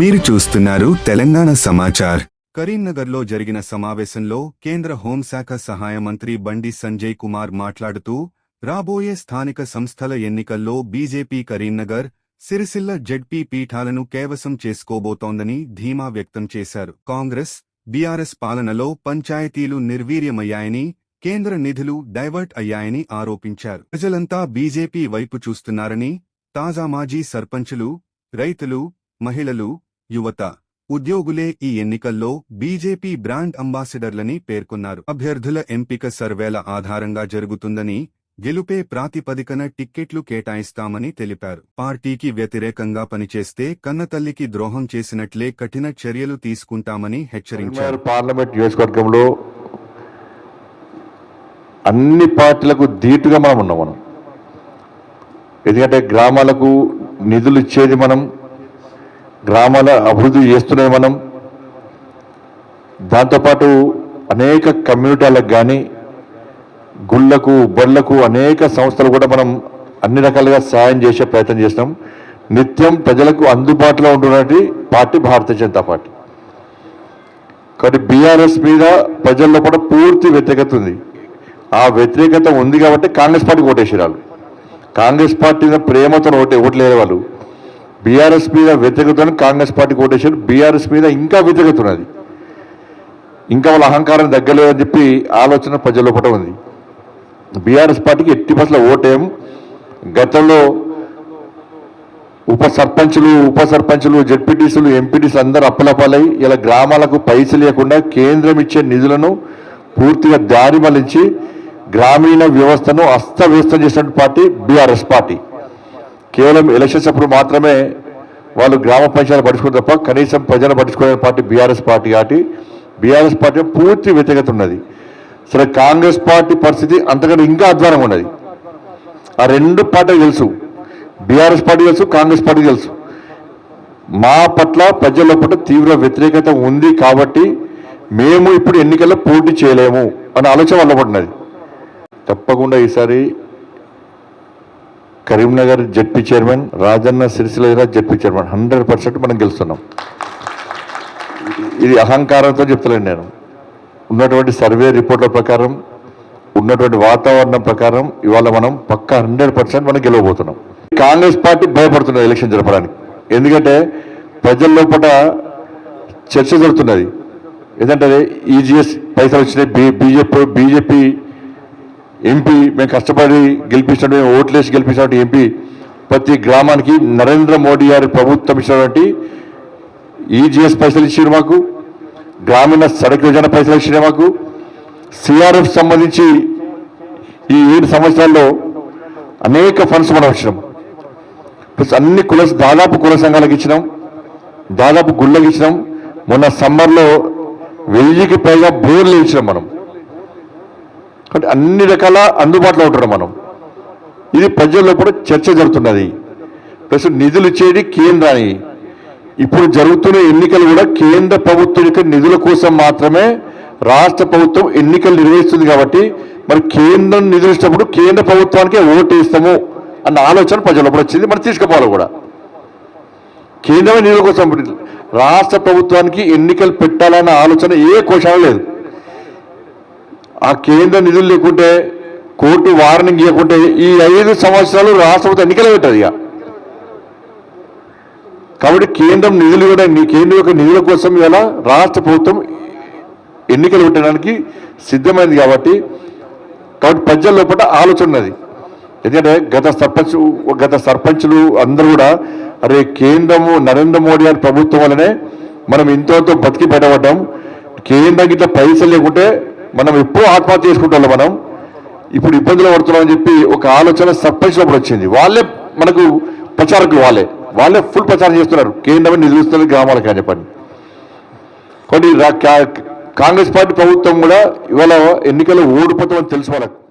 మీరు చూస్తున్నారు తెలంగాణ సమాచార్. కరీంనగర్లో జరిగిన సమావేశంలో కేంద్ర హోంశాఖ సహాయ మంత్రి బండి సంజయ్ కుమార్ మాట్లాడుతూ రాబోయే స్థానిక సంస్థల ఎన్నికల్లో బీజేపీ కరీంనగర్ సిరిసిల్ల జడ్పీ పీఠాలను కేవసం చేసుకోబోతోందని ధీమా వ్యక్తం చేశారు. కాంగ్రెస్ బీఆర్ఎస్ పాలనలో పంచాయతీలు నిర్వీర్యమయ్యాయని కేంద్ర నిధులు డైవర్ట్ అయ్యాయని ఆరోపించారు. ప్రజలంతా బీజేపీ వైపు చూస్తున్నారని తాజా మాజీ సర్పంచులు రైతులు మహిళలు యువత ఉద్యోగులే ఈ ఎన్నికల్లో బీజేపీ బ్రాండ్ అంబాసిడర్లని పేర్కొన్నారు. అభ్యర్థుల ఎంపిక సర్వేల ఆధారంగా జరుగుతుందని గెలుపే ప్రాతిపదికన టిక్కెట్లు కేటాయిస్తామని తెలిపారు. పార్టీకి వ్యతిరేకంగా పనిచేస్తే కన్నతల్లికి ద్రోహం చేసినట్లే కఠిన చర్యలు తీసుకుంటామని హెచ్చరించారు. పార్లమెంట్ నియోజకవర్గంలో అన్ని పార్టీలకు ధీటుగా మనం ఉన్నాం మనం. ఎందుకంటే గ్రామాలకు నిధులు ఇచ్చేది మనం గ్రామాల అభివృద్ధి చేస్తున్నది మనం. దాంతోపాటు అనేక కమ్యూనిటీలకు కానీ గుళ్ళకు బళ్ళకు అనేక సంస్థలు కూడా మనం అన్ని రకాలుగా సాయం చేసే ప్రయత్నం చేసినాం నిత్యం ప్రజలకు అందుబాటులో ఉంటున్నటువంటి పార్టీ భారతీయ జనతా పార్టీ. కాబట్టి బీఆర్ఎస్ మీద ప్రజల్లో కూడా పూర్తి వ్యతిరేకత ఉంది. ఆ వ్యతిరేకత ఉంది కాబట్టి కాంగ్రెస్ పార్టీకి ఓటేసారు కాంగ్రెస్ పార్టీ మీద ప్రేమతో ఓటే ఓట్లేరు వాళ్ళు. బీఆర్ఎస్ మీద వెతుకుతున్న కాంగ్రెస్ పార్టీ కోటేషన్ బీఆర్ఎస్ మీద ఇంకా వ్యతిరేకత ఇంకా వాళ్ళ అహంకారం తగ్గలేదని చెప్పి ఆలోచన ప్రజల్లో పట ఉంది. బీఆర్ఎస్ పార్టీకి ఎట్టి బస్సులో ఓటేం గతంలో ఉప సర్పంచులు ఉప సర్పంచులు జడ్పీటీసీలు ఎంపీటీసీలు అందరూ అప్పలపాలై ఇలా గ్రామాలకు పైసలు లేకుండా కేంద్రం ఇచ్చే నిధులను పూర్తిగా దారి మళ్ళించి గ్రామీణ వ్యవస్థను అస్తవ్యస్తం చేసిన పార్టీ బీఆర్ఎస్ పార్టీ. కేవలం ఎలక్షన్స్ అప్పుడు మాత్రమే వాళ్ళు గ్రామ పంచాయతీలు పట్టించుకుని తప్ప కనీసం ప్రజలు పట్టించుకునే పార్టీ బీఆర్ఎస్ పార్టీ కాబట్టి బీఆర్ఎస్ పార్టీ పూర్తి వ్యతిరేకత ఉన్నది. సరే కాంగ్రెస్ పార్టీ పరిస్థితి అంతకంటే ఇంకా అధ్వానంగా ఉన్నది. ఆ రెండు పార్టీలు తెలుసు. బీఆర్ఎస్ పార్టీ తెలుసు కాంగ్రెస్ పార్టీ తెలుసు. మా పట్ల ప్రజల పట్ల తీవ్ర వ్యతిరేకత ఉంది కాబట్టి మేము ఇప్పుడు ఎన్నికల్లో పోటీ చేయలేము అనే ఆలోచన వల్ల పడినది. తప్పకుండా ఈసారి Karimnagar ZP chairman Rajanna Sircilla ZP chairman. Hundred percent మనం గెలుస్తున్నాం. ఇది అహంకారంతో చెప్తలేను నేను. ఉన్నటువంటి సర్వే రిపోర్ట్ల ప్రకారం ఉన్నటువంటి వాతావరణం ప్రకారం ఇవాళ మనం పక్క హండ్రెడ్ పర్సెంట్ మనం గెలవబోతున్నాం. కాంగ్రెస్ పార్టీ భయపడుతున్నది ఎలక్షన్ జరపడానికి. ఎందుకంటే ప్రజల లోపల చర్చ జరుగుతున్నది. ఏంటంటే ఈజీఎస్ పైసలు వచ్చినాయి బీజేపీ బీజేపీ ఎంపీ మేము కష్టపడి గెలిపించినట్టు ఓట్లేసి గెలిపించినటువంటి ఎంపీ ప్రతి గ్రామానికి నరేంద్ర మోడీ గారి ప్రభుత్వం ఇచ్చినటువంటి ఈజీఎస్ పైసలు ఇచ్చారు మాకు గ్రామీణ సడక్ యోజన పైసలు ఇచ్చినాయి మాకు. సిఆర్ఎఫ్ సంబంధించి ఈ ఏడు సంవత్సరాల్లో అనేక ఫండ్స్ మనం ఇచ్చినాం ప్లస్ అన్ని కుల దాదాపు కుల సంఘాలకు ఇచ్చినాం దాదాపు గుళ్ళకి ఇచ్చినాం. మొన్న సమ్మర్లో వెయ్యికి పైగా బోర్లు ఇచ్చినాం మనం. అంటే అన్ని రకాల అందుబాటులో ఉంటున్నాం మనం. ఇది ప్రజల్లో కూడా చర్చ జరుగుతున్నది. ప్లస్ నిధులు ఇచ్చేది కేంద్రాన్ని ఇప్పుడు జరుగుతున్న ఎన్నికలు కూడా కేంద్ర ప్రభుత్వం యొక్క నిధుల కోసం మాత్రమే రాష్ట్ర ప్రభుత్వం ఎన్నికలు నిర్వహిస్తుంది కాబట్టి మరి కేంద్రం నిధులు ఇచ్చినప్పుడు కేంద్ర ప్రభుత్వానికే ఓటు అన్న ఆలోచన ప్రజల్లో కూడా వచ్చింది. మరి తీసుకుపోవాలి కూడా. కేంద్రమే నిధుల కోసం. రాష్ట్ర ప్రభుత్వానికి ఎన్నికలు పెట్టాలన్న ఆలోచన ఏ కోశాలు లేదు. ఆ కేంద్ర నిధులు లేకుంటే కోర్టు వార్నింగ్ ఇవ్వకుంటే ఈ ఐదు సంవత్సరాలు రాష్ట్రపతి ఎన్నికలు పెట్టదు ఇక. కాబట్టి కేంద్రం నిధులు కూడా కేంద్రం యొక్క నిధుల కోసం ఇలా రాష్ట్ర ప్రభుత్వం ఎన్నికలు పెట్టడానికి సిద్ధమైంది కాబట్టి కాబట్టి ప్రజల లోపల ఆలోచన ఉన్నది. ఎందుకంటే గత సర్పంచ్ గత సర్పంచులు అందరూ కూడా అరే కేంద్రము నరేంద్ర మోడీ గారి ప్రభుత్వం వల్లనే మనం ఇంతో బతికి పెట్టబడ్డాం కేంద్రం గిట్ల పైసలు లేకుంటే మనం ఎప్పుడూ ఆత్మహత్య చేసుకుంటాం మనం. ఇప్పుడు ఇబ్బందులు పడుతున్నామని చెప్పి ఒక ఆలోచన సర్పంచ్ లోపల వచ్చింది. వాళ్ళే మనకు ప్రచారకులు వాళ్ళే. వాళ్ళే ఫుల్ ప్రచారం చేస్తున్నారు. కేంద్రమే నిధులుస్తున్నారు గ్రామాలకు అని చెప్పండి. కొన్ని కాంగ్రెస్ పార్టీ ప్రభుత్వం కూడా ఇవాళ ఎన్నికల్లో ఓడిపోతామని తెలుసు వాళ్ళకు.